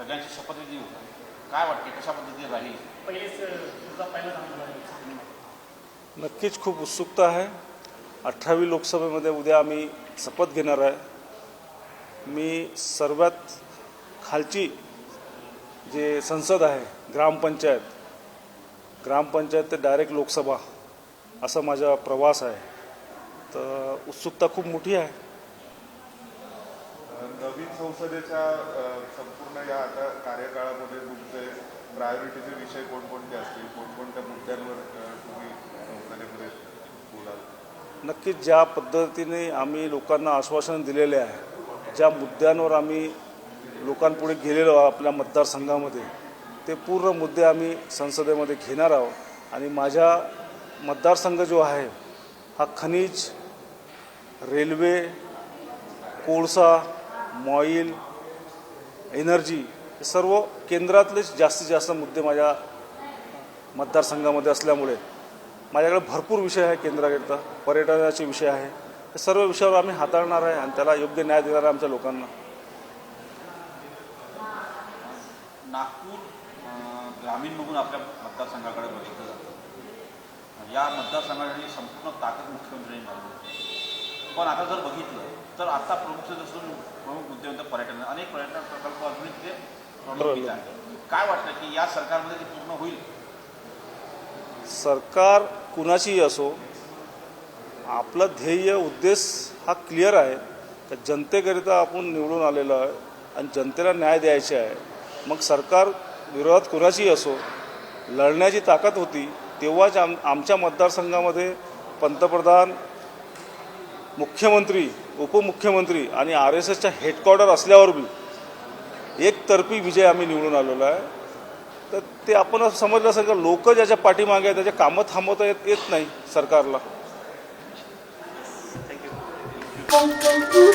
सगळ्यांची शपथविधी होता काय वाटते कशा पद्धतीने राहील? पहिलेच नक्कीच खूप उत्सुकता आहे. अठरावी लोकसभेमध्ये उद्या आम्ही शपथ घेणार आहे. मी सर्वात खालची जे संसद आहे ग्रामपंचायत ग्रामपंचायत ते डायरेक्ट लोकसभा असा माझा प्रवास आहे. तर उत्सुकता खूप मोठी आहे. नवीन संसदेच्या अ, संपूर्ण या आता कार्यकाळामध्ये तुमचे प्रायोरिटीचे विषय कोणकोणते असतील? कोणकोणत्या मुद्द्यांवर तुम्ही बोलाल? नक्कीच ज्या पद्धतीने आम्ही लोकांना आश्वासन दिलेले आहे ज्या मुद्द्यांवर आम्ही लोकांपुढे गेलेलो आहोत आपल्या मतदारसंघामध्ये ते पूर्ण मुद्दे आम्ही संसदेमध्ये घेणार आहोत. आणि माझ्या मतदारसंघ जो आहे हा खनिज रेल्वे कोळसा मॉईल एनर्जी हे सर्व केंद्रातलेच जास्तीत जास्त मुद्दे माझ्या मतदारसंघामध्ये असल्यामुळे माझ्याकडे भरपूर विषय आहे केंद्राकरिता पर्यटनाचे विषय आहे. हे सर्व विषयावर आम्ही हाताळणार आहे आणि त्याला योग्य न्याय देणार आहे आमच्या लोकांना. नागपूर ग्रामीण बघून आपल्या मतदारसंघाकडे बघितलं जातं. या मतदारसंघासाठी संपूर्ण ताकद मुख्यमंत्र्यांनी लावली पण आता जर बघितलं तर आता प्रमुख जसं प्रमुख मुद्दे होते पर्यटन. अनेक पर्यटन प्रकल्प अजूनही काय वाटतं की या सरकारमध्ये ते पूर्ण होईल? सरकार कुणाचीही असो आपलं ध्येय उद्देश हा क्लिअर आहे. का जनतेकरिता आपण निवडून आलेलो आहे आणि जनतेला न्याय द्यायचे आहे. मग सरकार विरोधात कुणाचीही असो लढण्याची ताकद होती तेव्हाच आम आमच्या मतदारसंघामध्ये पंतप्रधान मुख्यमंत्री उपमुख्यमंत्री आणि आर एस एसच्या हेडक्वार्टर असल्यावर बी एकतर्फी विजय आम्ही निवडून आलेलो आहे. तर ते आपण असं समजलं असेल का लोक ज्याच्या पाठीमागे आहेत त्याच्या कामं थांबवता येत येत नाही सरकारला. थँक्यू